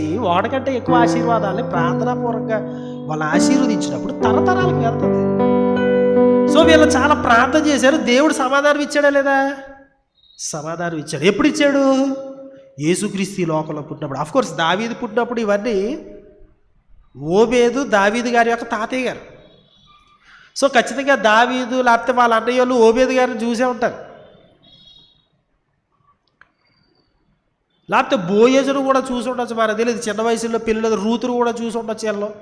వాడకంటే ఎక్కువ ఆశీర్వాదాలని ప్రార్థనాపూర్వకంగా వాళ్ళు ఆశీర్వదించినప్పుడు తరతరాలకు వెళ్తుంది. సో వీళ్ళు చాలా ప్రార్థన చేశారు. దేవుడు సమాధానం ఇచ్చాడా లేదా? సమాధానం ఇచ్చాడు. ఎప్పుడు ఇచ్చాడు? యేసుక్రీస్తు లోకంలో పుట్టినప్పుడు. అఫ్ కోర్స్ దావీదు పుట్టినప్పుడు ఇవన్నీ ఓబేదు దావీదు గారి యొక్క తాతయ్య గారు. సో ఖచ్చితంగా దావీదు లేకపోతే వాళ్ళ అన్నయ్య వాళ్ళు ఓబేదు గారిని చూసే ఉంటారు. లేకపోతే బోయేజును కూడా చూసి ఉండొచ్చు మరి. తెలియదు చిన్న వయసులో పిల్లలు రూతును కూడా చూసి ఉండొచ్చు వీళ్ళు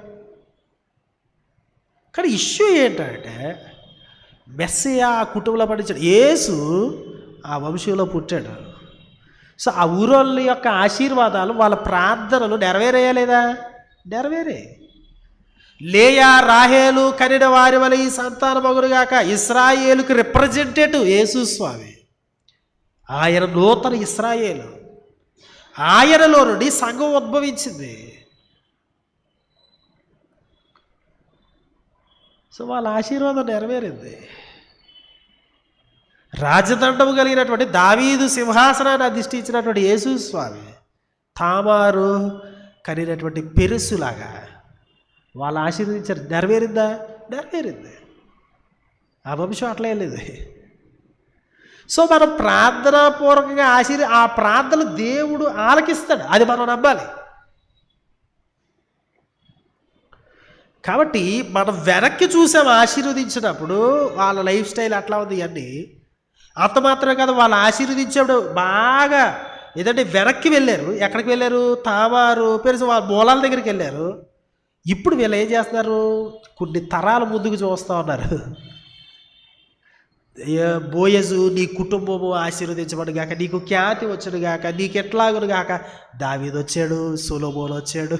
కానీ ఇష్యూ ఏంటంటే మెస్సయ ఆ కుటుంబంలో పండించాడు యేసు ఆ వంశంలో పుట్టాడు. సో ఆ ఊరోళ్ళ యొక్క ఆశీర్వాదాలు వాళ్ళ ప్రార్థనలు నెరవేరేయలేదా? నెరవేరే. లేయా రాహేలు కనిన వారి వల్ల ఈ సంతానమగురుగాక ఇస్రాయేలుకు రిప్రజెంటేటివ్ యేసు స్వామి. ఆయన నూతన ఇస్రాయేలు. ఆయనలో నుండి సంఘం ఉద్భవించింది. సో వాళ్ళ ఆశీర్వాదం నెరవేరింది. రాజదండము కలిగినటువంటి దావీదు సింహాసనాన్ని అధిష్ఠించినటువంటి యేసు స్వామి తామారు కలిగినటువంటి పెరుసులాగా వాళ్ళు ఆశీర్వదించారు. నెరవేరిందా? నెరవేరింది. ఆ వంశం అట్లా లేదు. సో మనం ప్రార్థనాపూర్వకంగా ఆశీర్ ఆ ప్రార్థనలు దేవుడు ఆలకిస్తాడు. అది మనం నమ్మాలి. కాబట్టి మనం వెనక్కి చూసాం ఆశీర్వదించినప్పుడు వాళ్ళ లైఫ్ స్టైల్ అట్లా ఉంది ఇవన్నీ అంత మాత్రమే కాదు వాళ్ళు ఆశీర్వదించేప్పుడు బాగా ఏదంటే వెనక్కి వెళ్ళారు. ఎక్కడికి వెళ్ళారు? తావారు పెరుసు వాళ్ళ మూలాల దగ్గరికి వెళ్ళారు. ఇప్పుడు వీళ్ళు ఏం చేస్తున్నారు? కొన్ని తరాల ముందుకు చూస్తూ ఉన్నారు. బోయజు నీ కుటుంబము ఆశీర్వదించబడు గాక నీకు ఖ్యాతి వచ్చాడు గాక నీకు ఎట్లాగును గాక. వచ్చాడు సులోబోలు వచ్చాడు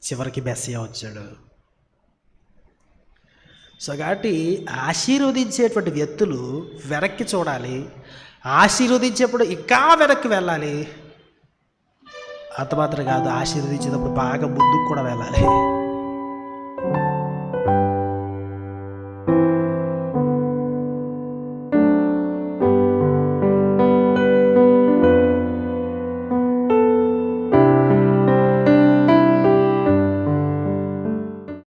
చివరికి మెస్సియా వచ్చాడు. సో కాబట్టి ఆశీర్వదించేటువంటి వ్యక్తులు వెనక్కి చూడాలి. ఆశీర్వదించేప్పుడు ఇంకా వెనక్కి వెళ్ళాలి. అంత మాత్రం కాదు ఆశీర్వదించేటప్పుడు బాగా ముందుకు కూడా వెళ్ళాలి.